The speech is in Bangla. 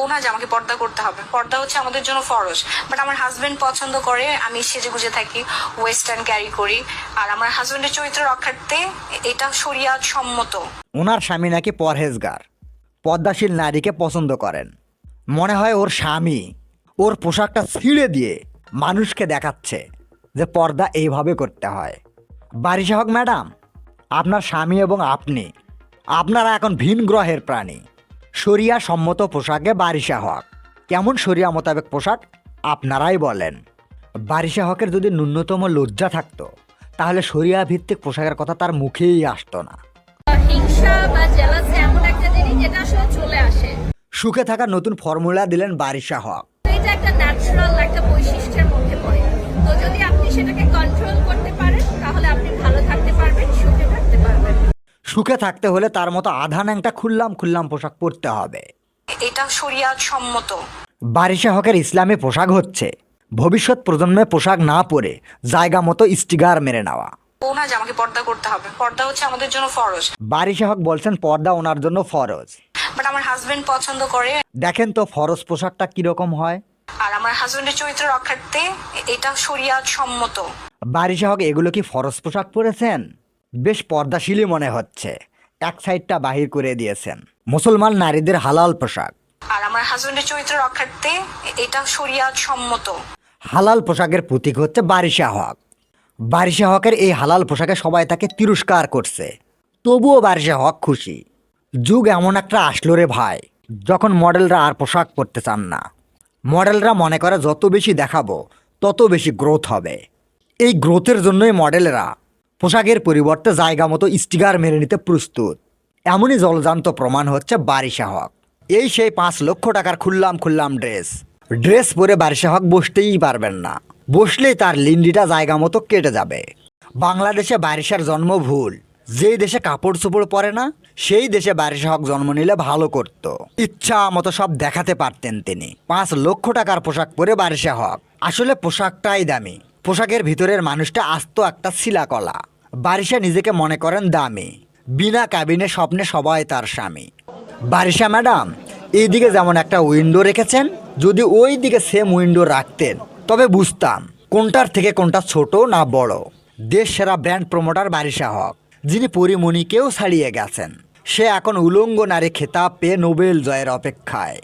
ও না যে আমাকে পর্দা করতে হবে। পর্দা হচ্ছে আমাদের জন্য ফরজ। বাট আমার হাজবেন্ড পছন্দ করে, আমি সেজে গুজে থাকি ওয়েস্টার্ন ক্যারি করি। আর আমার হাজবেন্ডের চরিত্র রক্ষার্থে এটা শরিয়াত সম্মত ওনার স্বামী নাকি পরহেজগার। পদ্মাশীল নারীকে পছন্দ করেন। মনে হয় ওর স্বামী ওর পোশাকটা ছিঁড়ে দিয়ে মানুষকে দেখাচ্ছে যে পর্দা এইভাবে করতে হয়। বারিশা হক ম্যাডাম, আপনার স্বামী এবং আপনি, আপনারা এখন ভিন গ্রহের প্রাণী। শরিয়া সম্মত পোশাকে বারিশা হক। কেমন শরিয়া মোতাবেক পোশাক? আপনারাই বলেন। বারিশা হকের যদি ন্যূনতম লজ্জা থাকতো তাহলে শরিয়া ভিত্তিক পোশাকের কথা তার মুখেই আসতো না। সুখে থাকা নতুন ফর্মুলা দিলেন বারিশা হক। এটা একটা ন্যাচারাল একটা বৈশিষ্ট্যের মধ্যে পড়ে। তো যদি আপনি সেটাকে কন্ট্রোল করতে সুখে থাকতে হলে তার মতো আধা ন্যাংটা খুললাম খুললাম পোশাক পরতে হবে। এটা শরিয়াত সম্মত। বারিশা হকের ইসলামী পোশাক হচ্ছে। ভবিষ্যৎ প্রজন্মে পোশাক না পরে জায়গা মতো স্টিগার মেরে নেওয়া। ও না যে আমাকে পর্দা করতে হবে। পর্দা হচ্ছে আমাদের জন্য ফরজ। বারিশা হক বলছেন পর্দা ওনার জন্য ফরজ। বাট আমার হাজবেন্ড পছন্দ করে। দেখেন তো ফরজ পোশাকটা কীরকম হয়। আর আমার হাজবেন্ডের চরিত্র রক্ষার্থে এটা শরিয়াত সম্মত। বারিশা হক এগুলো কি ফরজ পোশাক পরেছেন? বেশ পর্দাশীলই মনে হচ্ছে। এক সাইডটা বাহির করে দিয়েছেন। মুসলমান নারীদের হালাল পোশাক। আর আমার হাজবেন্ডের চরিত্র রক্ষার্থে এটা শরিয়াত সম্মত হালাল পোশাকের প্রতীক হচ্ছে বারিশা হক। বারিশা হকের এই হালাল পোশাকে সবাই তাকে তিরস্কার করছে। তবুও বারিশা হক খুশি। যুগ এমন একটা আসলো রে ভাই যখন মডেলরা আর পোশাক পরতে চান না। মডেলরা মনে করে যত বেশি দেখাবো তত বেশি গ্রোথ হবে। এই গ্রোথের জন্যই মডেলরা পোশাকের পরিবর্তে জায়গা মতো স্টিকার মেরে নিতে প্রস্তুত। এমনই জলজান্ত প্রমাণ হচ্ছে বারিশা হক। এই সেই পাঁচ লক্ষ টাকার খুললাম খুললাম ড্রেস। ড্রেস পরে বারিশা হক বসতেই পারবেন না। বসলেই তার লিন্ডিটা জায়গা মতো কেটে যাবে। বাংলাদেশে বারিশার জন্ম ভুল। যেই দেশে কাপড় চোপড় পরে না, সেই দেশে বারিশা হক জন্ম নিলে ভালো করত। ইচ্ছা মতো সব দেখাতে পারতেন তিনি। পাঁচ লক্ষ টাকার পোশাক পরে বারিশা হক। আসলে পোশাকটাই দামি। পোশাকের ভিতরের মানুষটা আস্ত একটা শিলাকলা। বারিশা নিজেকে মনে করেন দামি। বিনা কাবিনে স্বপ্নে সবাই তার স্বামী। বারিশা ম্যাডাম, এইদিকে যেমন একটা উইন্ডো রেখেছেন, যদি ওই দিকে সেম উইন্ডো রাখতেন, তবে বুঝতাম কোনটার থেকে কোনটা ছোট না বড়। দেশ সেরা ব্র্যান্ড প্রমোটার বারিশা হক, যিনি পরিমণিকেও ছাড়িয়ে গেছেন। সে এখন উলঙ্গ নারী খেতাব পেয়ে নোবেল জয়ের অপেক্ষায়।